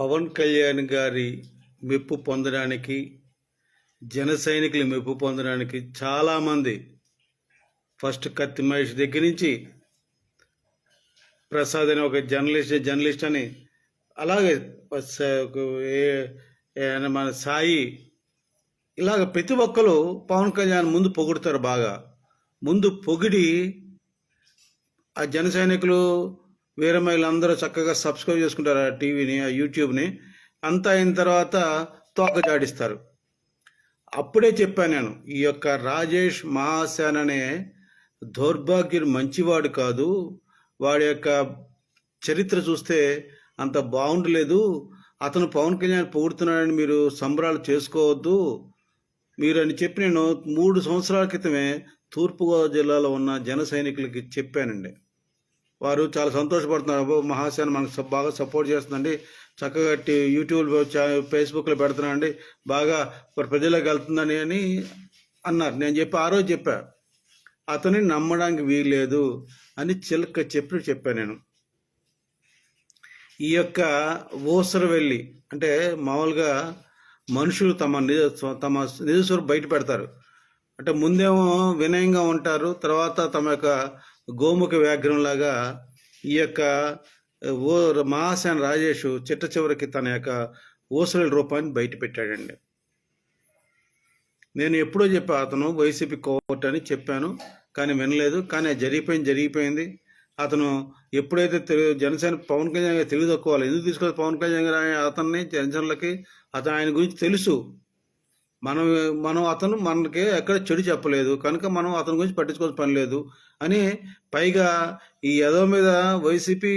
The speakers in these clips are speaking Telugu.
పవన్ కళ్యాణ్ గారి మెప్పు పొందడానికి జన సైనికులు మెప్పు పొందడానికి చాలామంది ఫస్ట్ కత్తి మహేష్ దగ్గర నుంచి ప్రసాద్ అని ఒక జర్నలిస్ట్ జర్నలిస్ట్ అని అలాగే మన సాయి ఇలాగ ప్రతి ఒక్కరు పవన్ కళ్యాణ్ ముందు పొగుడుతారు బాగా. ముందు పొగిడి ఆ జన సైనికులు వీరమహిళలు అందరూ చక్కగా సబ్స్క్రైబ్ చేసుకుంటారు ఆ టీవీని ఆ యూట్యూబ్ని. అంతా అయిన తర్వాత తోక జాడిస్తారు అప్పుడే చెప్పాను నేను ఈ యొక్క రాజేష్ మహాసేన్ అనే దౌర్భాగ్యుడు మంచివాడు కాదు. వాడి యొక్క చరిత్ర చూస్తే అంత బాగుండలేదు అతను పవన్ కళ్యాణ్ పొగుడుతున్నాడని మీరు సంబరాలు చేసుకోవద్దు. మీరు అని చెప్పి నేను మూడు సంవత్సరాల క్రితమే తూర్పుగోదావరి జిల్లాలో ఉన్న జన సైనికులకి చెప్పానండి. వారు చాలా సంతోషపడుతున్నారు. అబ్బో మహాసేన మనకు బాగా సపోర్ట్ చేస్తుందండి. చక్కగా యూట్యూబ్ చా- ఫేస్బుక్లో పెడుతున్నాండి బాగా ప్రజలకు వెళ్తుందని అని అన్నారు. నేను చెప్పి ఆ రోజు చెప్పా అతని నమ్మడానికి వీల్లేదు అని చిలక చెప్పి చెప్పాను నేను. ఈ యొక్క ఊసర వెళ్ళి అంటే మామూలుగా మనుషులు తమ నిజ తమ నిజస్వరూపు బయట పెడతారు. అంటే ముందేమో వినయంగా ఉంటారు తర్వాత తమ యొక్క గోముఖ వ్యాఘ్రంలాగా ఈ యొక్క ఓ మహాసేన రాజేష్ చిట్ట చివరికి తన యొక్క ఊసల రూపాన్ని బయటపెట్టాడండి. నేను ఎప్పుడో చెప్పా అతను వైసీపీ కోవట్ అని చెప్పాను కానీ వినలేదు. కానీ జరిగిపోయింది జరిగిపోయింది. అతను ఎప్పుడైతే తెలుగు జనసేన పవన్ కళ్యాణ్ గారు తెలుగు తక్కువాలి ఎందుకు తీసుకోవాలి పవన్ కళ్యాణ్ గారు అతన్ని జనసేనలకి అతను ఆయన గురించి తెలుసు. మనం మనం అతను మనకి ఎక్కడ చెడు చెప్పలేదు. కనుక మనం అతని గురించి పట్టించుకోవాల్సిన పని లేదు అని పైగా ఈ యదవ మీద వైసీపీ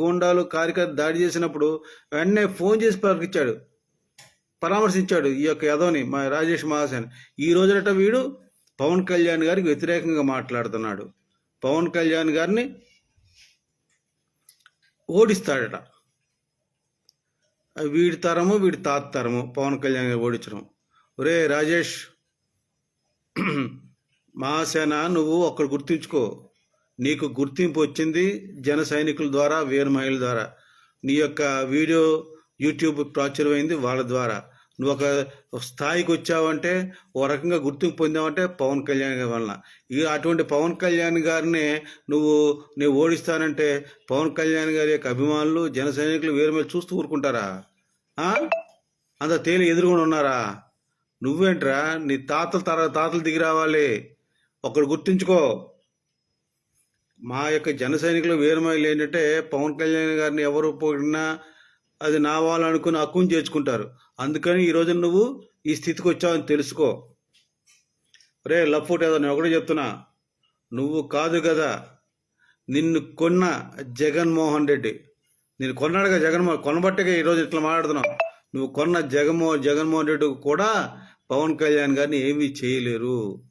గూండాలు కార్యకర్త దాడి చేసినప్పుడు వెంటనే ఫోన్ చేసి పలికిచ్చాడు పరామర్శించాడు ఈ యొక్క యదవని మా రాజేష్ మహాసేన్. ఈ రోజునట వీడు పవన్ కళ్యాణ్ గారికి వ్యతిరేకంగా మాట్లాడుతున్నాడు. పవన్ కళ్యాణ్ గారిని ఓడిస్తాడట. వీడి తరము వీడి తాత తరము పవన్ కళ్యాణ్ గారు ఓడించడం. ఒరే రాజేష్ మహాసేన నువ్వు ఒక్కడ గుర్తుంచుకో. నీకు గుర్తింపు వచ్చింది జన సైనికుల ద్వారా వీరమహిళ ద్వారా. నీ యొక్క వీడియో యూట్యూబ్ ప్రాచుర్యమైంది వాళ్ళ ద్వారా. నువ్వు ఒక స్థాయికి వచ్చావంటే ఓ రకంగా గుర్తింపు పొందావంటే పవన్ కళ్యాణ్ గారి వలన. ఇక అటువంటి పవన్ కళ్యాణ్ గారిని నువ్వు నేను ఓడిస్తానంటే పవన్ కళ్యాణ్ గారి యొక్క అభిమానులు జన సైనికులు వీర మహిళలు చూస్తూ ఊరుకుంటారా? అంత తేలి ఎదురుకొని ఉన్నారా? నువ్వేంట్రా? నీ తాతల తర తాతలు దిగి రావాలి. ఒకడు గుర్తుంచుకో. మా యొక్క జన సైనికులు వీరమహిళలు ఏంటంటే పవన్ కళ్యాణ్ గారిని ఎవరు పోయినా అది నా వాళ్ళనుకుని హక్కుని చేర్చుకుంటారు. అందుకని ఈరోజు నువ్వు ఈ స్థితికి వచ్చావని తెలుసుకో. రే లఫ్ఫుట్ ఏదో నేను ఒకటే చెప్తున్నా. నువ్వు కాదు కదా. నిన్ను కొన్న జగన్మోహన్ రెడ్డి. నేను కొన్నాడుగా జగన్మోహన్. కొనబట్టగా ఈరోజు ఇట్లా మాట్లాడుతున్నావు. నువ్వు కొన్న జగన్మో జగన్మోహన్ రెడ్డి కూడా పవన్ కళ్యాణ్ గారిని ఏమీ చేయలేరు.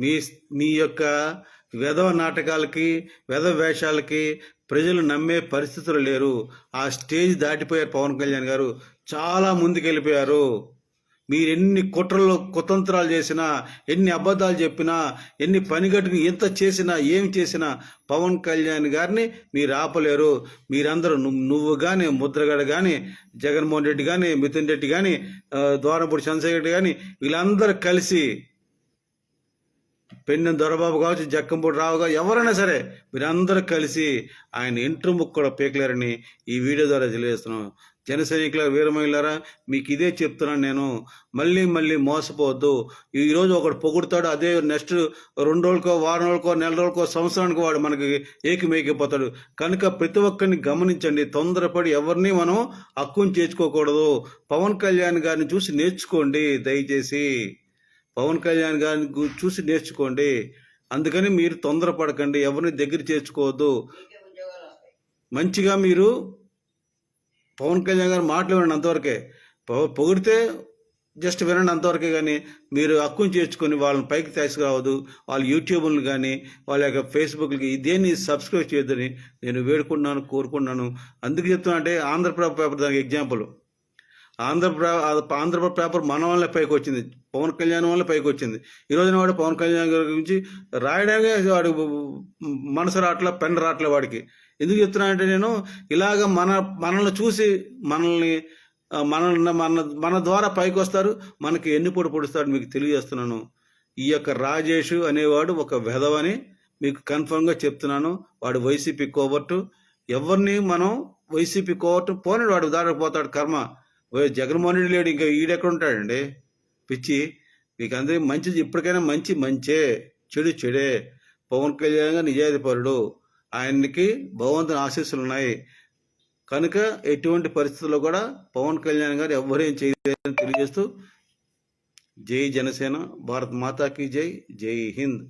మీ మీ యొక్క వెధవ నాటకాలకి వెధవ వేషాలకి ప్రజలు నమ్మే పరిస్థితులు లేరు. ఆ స్టేజ్ దాటిపోయారు పవన్ కళ్యాణ్ గారు. చాలా ముందుకు మీరెన్ని కుట్రలు కుతంత్రాలు చేసినా ఎన్ని అబద్ధాలు చెప్పినా ఎన్ని పనిగట్టుని ఎంత చేసినా ఏం చేసినా పవన్ కళ్యాణ్ గారిని మీరు ఆపలేరు. మీరందరూ నువ్వు కానీ ముద్రగడ కానీ జగన్మోహన్ రెడ్డి కానీ మిథున్ రెడ్డి కానీ ద్వారంపూడి చంద్రశేఖర్ రెడ్డి కానీ వీళ్ళందరూ కలిసి పెన్నె దొరబాబు కావచ్చు జక్కంపూడి రావు కావచ్చు ఎవరైనా సరే మీరందరూ కలిసి ఆయన ఇంటర్ ముక్కు కూడా పీకలేరని ఈ వీడియో ద్వారా తెలియజేస్తున్నాం. జన సైనికుల వీరమహిళారా మీకు ఇదే చెప్తున్నాను నేను. మళ్ళీ మళ్ళీ మోసపోవద్దు. ఈరోజు ఒకడు పొగుడుతాడు అదే నెక్స్ట్ రెండు రోజులకో వారం రోజులకో నెల రోజులకో సంవత్సరానికి వాడు మనకి ఏకిమేకిపోతాడు. కనుక ప్రతి ఒక్కరిని గమనించండి తొందరపడి ఎవరిని మనం హక్కుని చేర్చుకోకూడదు. పవన్ కళ్యాణ్ గారిని చూసి నేర్చుకోండి దయచేసి. పవన్ కళ్యాణ్ గారిని చూసి నేర్చుకోండి. అందుకని మీరు తొందరపడకండి ఎవరిని దగ్గర చేర్చుకోవద్దు. మంచిగా మీరు పవన్ కళ్యాణ్ గారు మాటలు వినండి అంతవరకే. పొగిడితే జస్ట్ వినండి అంతవరకే కానీ మీరు హక్కును చేర్చుకొని వాళ్ళని పైకి తీసుకురావద్దు వాళ్ళ యూట్యూబ్లను కానీ వాళ్ళ యొక్క ఫేస్బుక్లకి దేన్ని సబ్స్క్రైబ్ చేయొద్దని నేను వేడుకుంటున్నాను కోరుకుంటున్నాను. అందుకు చెప్తున్నా అంటే ఆంధ్రప్రభ పేపర్ దానికి ఎగ్జాంపుల్. ఆంధ్ర ఆంధ్ర పేపర్ మన వల్లే పైకి వచ్చింది పవన్ కళ్యాణ్ వల్ల పైకి వచ్చింది ఈ రోజున వాడు పవన్ కళ్యాణ్ గారి గురించి రాయడమే వాడు మనసు రావట్లే పెన్ రావట్లే వాడికి. ఎందుకు చెప్తున్నా అంటే నేను ఇలాగ మన మనల్ని చూసి మనల్ని మనల్ని మన మన ద్వారా పైకి వస్తారు మనకి ఎన్ని పొడి పొడుస్తాడు మీకు తెలియజేస్తున్నాను. ఈ యొక్క రాజేష్ అనేవాడు ఒక వెధవని మీకు కన్ఫర్మ్గా చెప్తున్నాను. వాడు వైసీపీ కోవర్టు. ఎవరిని మనం వైసీపీ కోవర్టు పోనీ వాడు. దాడకపోతాడు కర్మ. జగన్మోహన్ రెడ్డి లేడు ఇంకా ఈడెక్కడ ఉంటాడండి పిచ్చి మీకు అందరికీ మంచి ఇప్పటికైనా మంచి మంచే చెడు చెడే. పవన్ కళ్యాణ్ గారు నిజాయితీ ఆయనకి భగవంతుని ఆశీస్సులు ఉన్నాయి కనుక ఎటువంటి పరిస్థితుల్లో కూడా పవన్ కళ్యాణ్ గారు ఎవ్వరేం చేయలేదని తెలియజేస్తూ జై జనసేన భారత్ మాతాకి జై జై హింద్.